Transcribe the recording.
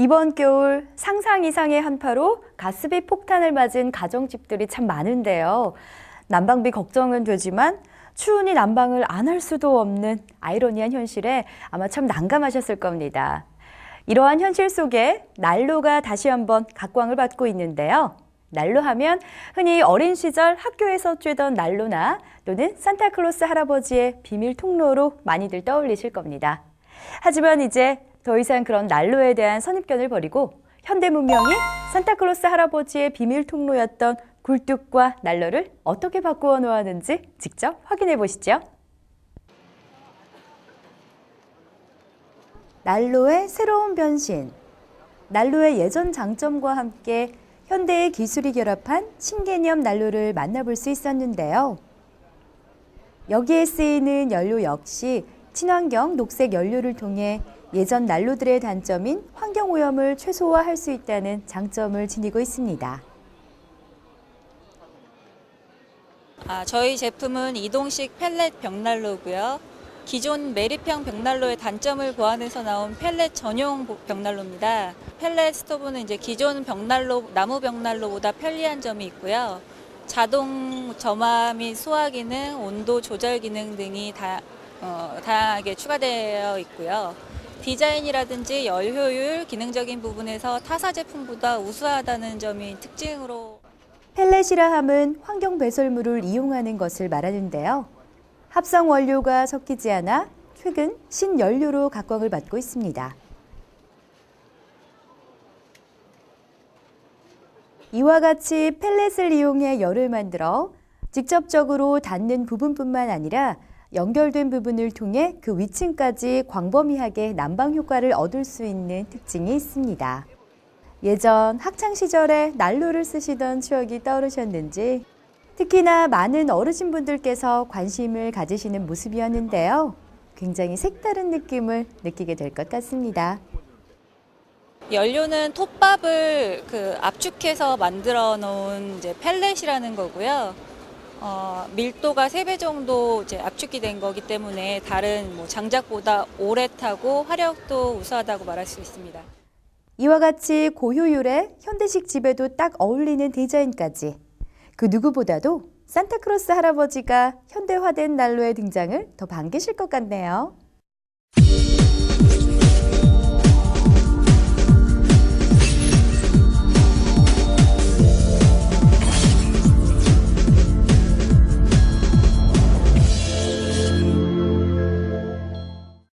이번 겨울 상상 이상의 한파로 가스비 폭탄을 맞은 가정집들이 참 많은데요. 난방비 걱정은 되지만 추운이 난방을 안 할 수도 없는 아이러니한 현실에 아마 참 난감하셨을 겁니다. 이러한 현실 속에 난로가 다시 한번 각광을 받고 있는데요. 난로 하면 흔히 어린 시절 학교에서 쬐던 난로나 또는 산타클로스 할아버지의 비밀 통로로 많이들 떠올리실 겁니다. 하지만 이제 더 이상 그런 난로에 대한 선입견을 버리고 현대 문명이 산타클로스 할아버지의 비밀 통로였던 굴뚝과 난로를 어떻게 바꾸어 놓았는지 직접 확인해 보시죠. 난로의 새로운 변신. 난로의 예전 장점과 함께 현대의 기술이 결합한 신개념 난로를 만나볼 수 있었는데요. 여기에 쓰이는 연료 역시 친환경 녹색 연료를 통해 예전 난로들의 단점인 환경 오염을 최소화할 수 있다는 장점을 지니고 있습니다. 아, 저희 제품은 이동식 펠렛 벽난로고요. 기존 매립형 벽난로의 단점을 보완해서 나온 펠렛 전용 보- 벽난로입니다. 펠렛 스토브는 이제 기존 벽난로, 나무 벽난로보다 편리한 점이 있고요. 자동 점화 및 소화 기능, 온도 조절 기능 등이 다, 어, 다양하게 추가되어 있고요. 디자인이라든지 열 효율, 기능적인 부분에서 타사 제품보다 우수하다는 점이 특징으로 펠렛이라 함은 환경 배설물을 이용하는 것을 말하는데요. 합성 원료가 섞이지 않아 최근 신연료로 각광을 받고 있습니다. 이와 같이 펠렛을 이용해 열을 만들어 직접적으로 닿는 부분뿐만 아니라 연결된 부분을 통해 그 위층까지 광범위하게 난방 효과를 얻을 수 있는 특징이 있습니다. 예전 학창 시절에 난로를 쓰시던 추억이 떠오르셨는지 특히나 많은 어르신분들께서 관심을 가지시는 모습이었는데요. 굉장히 색다른 느낌을 느끼게 될 것 같습니다. 연료는 톱밥을 그 압축해서 만들어 놓은 이제 펠렛이라는 거고요. 어, 밀도가 3배 정도 이제 압축이 된 거기 때문에 다른 뭐 장작보다 오래 타고 화력도 우수하다고 말할 수 있습니다. 이와 같이 고효율의 현대식 집에도 딱 어울리는 디자인까지 그 누구보다도 산타크로스 할아버지가 현대화된 난로의 등장을 더 반기실 것 같네요.